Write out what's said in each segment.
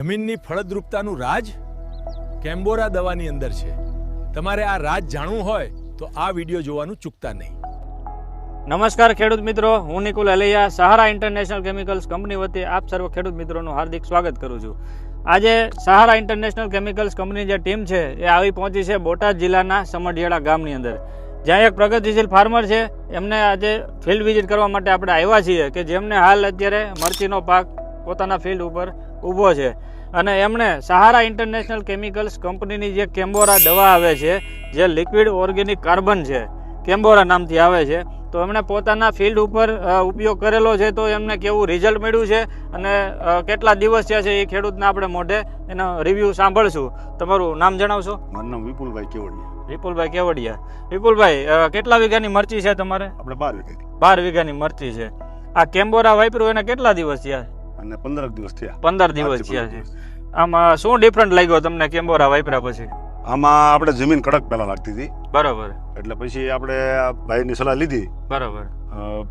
જમીનની ફળદ્રુપતાનું રાજ કેમ્બોરા દવાની અંદર છે. તમારે આ રાજ જાણવું હોય તો આ વીડિયો જોવાનું ચૂકતા નહીં. નમસ્કાર ખેડૂત મિત્રો, હું Nikul Alaiya Sahara international chemicals company વતી આપ સર્વ ખેડૂત મિત્રોનું હાર્દિક સ્વાગત કરું છું. આજે સહારા ઇન્ટરનેશનલ કેમિકલ્સ કંપની જે ટીમ છે, એ આવી પહોંચી છે બોટાદ જિલ્લાના સમઢિયાળા ગામની અંદર. જ્યાં એક પ્રગતિશીલ ફાર્મર છે, એમને આજે ફિલ્ડ વિઝિટ કરવા માટે આપણે આવ્યા છીએ કે જેમને હાલ અત્યારે મરચીનો પાક પોતાના ફિલ્ડ ઉપર ઊભો છે. અને એમણે સહારા ઇન્ટરનેશનલ કેમિકલ્સ કંપનીની જે કેમ્બોરા દવા આવે છે જે લિક્વિડ ઓર્ગેનિક કાર્બન છે કેમ્બોરા નામથી આવે છે તો એમણે પોતાના ફિલ્ડ ઉપર ઉપયોગ કરેલો છે તો એમને કેવું રિઝલ્ટ મળ્યું છે અને કેટલા દિવસ થયા છે એ ખેડૂતને આપણે મોઢે એનો રિવ્યૂ સાંભળશું. તમારું નામ જણાવશો? મારું નામ વિપુલભાઈ કેવડિયા. વિપુલભાઈ કેવડિયા. વિપુલભાઈ કેટલા વીઘાની મરચી છે તમારે? આપણે બાર વીઘા બાર વીઘાની મરચી છે. આ કેમ્બોરા વાપર્યું એને કેટલા દિવસ થયા? અને પંદર દિવસ થયા. પંદર દિવસ થયા છે. આમાં શું ડિફરન્ટ લાગ્યો તમને કેમ્બોરા વાપર્યા પછી? આમાં આપણે જમીન કડક પહેલા લાગતી હતી. બરાબર. એટલે પછી આપણે ભાઈની સલાહ લીધી. બરાબર.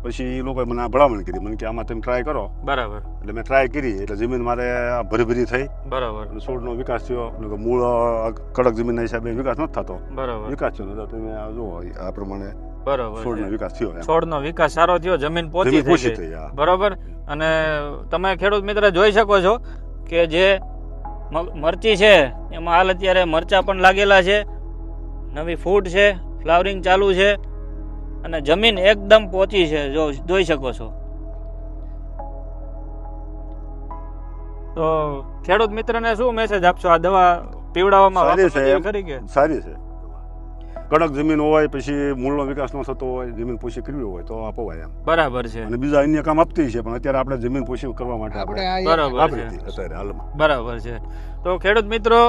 પછી એ લોકોએ મને ભલામણ કરી. મને કે આમાં તમે ટ્રાય કરો. બરાબર. એટલે મેં ટ્રાય કરી. એટલે જમીન મારે ભરીભરી થઈ. બરાબર. છોડનો વિકાસ થયો. મૂળ કડક જમીનના હિસાબે વિકાસ નથી થતો. બરાબર. વિકાસ થયો. તો તમે આ જુઓ આ પ્રમાણે બરાબર. છોડનો નો વિકાસ થયો છોડ છોડનો વિકાસ સારો થયો. જમીન પોચી થઈ બરોબર? અને તમે ખેડૂત મિત્ર જોઈ શકો છો કે જે મરચી છે એમાં હાલ અત્યારે મરચા પણ લાગેલા છે નવી ફૂટ છે ફ્લાવરિંગ ચાલુ છે અને જમીન એકદમ પોચી છે જો જોઈ શકો છો. તો ખેડૂત મિત્રને શું મેસેજ આપશો? આ દવા પીવડાવવામાં સારી છે. સારી છે. કડક જમીન હોય પછી મૂળનો વિકાસ ન થતો હોય જમીન પોષી કરવી હોય તો અપવાય એમ. બરાબર છે. અને બીજા અન્ય કામ આપતી છે પણ અત્યારે આપણે જમીન પોષી કરવા માટે આપણે બરાબર છે. અત્યારે હાલમાં. બરાબર છે. તો ખેડૂત મિત્રો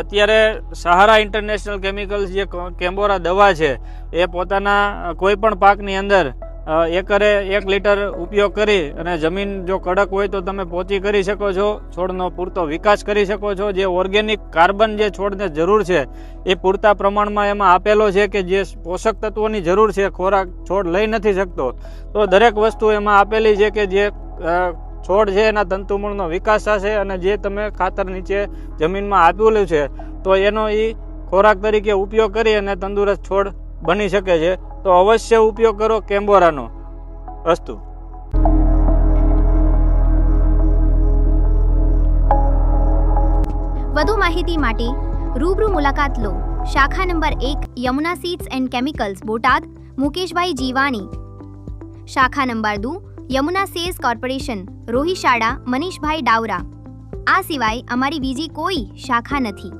અત્યારે સહારા ઇન્ટરનેશનલ કેમિકલ્સ જે કેમ્બોરા દવા છે એ પોતાના કોઈ પણ પાકની અંદર એકરે એક લીટર ઉપયોગ કરી અને જમીન જો કડક હોય તો તમે પોચી કરી શકો છો, છોડનો પૂરતો વિકાસ કરી શકો છો. જે ઓર્ગેનિક કાર્બન જે છોડને જરૂર છે, એ પૂરતા પ્રમાણમાં એમાં આપેલો છે કે જે પોષક તત્વોની જરૂર છે, ખોરાક છોડ લઈ નથી શકતો. તો દરેક વસ્તુ એમાં આપેલી છે કે જે છોડ છે એના તંતુમૂળનો વિકાસ થશે અને જે તમે ખાતર નીચે જમીનમાં આપેલું છે, તો એનો એ ખોરાક તરીકે ઉપયોગ કરી અને તંદુરસ્ત છોડ બની શકે છે. તો અવશ્ય ઉપયોગ કરો કેમ્બોરાનો. અસ્તુ. વધુ માહિતી માટે રૂબરૂ મુલાકાત લો શાખા નંબર એક, Yamuna seeds and chemicals, Botad, Mukeshbhai Jivani. શાખા નંબર દુ, યમુના સેલ્સ કોર્પોરેશન, રોહિશાળા, મનીષભાઈ ડાવરા આ સિવાય અમારી બીજી કોઈ શાખા નથી.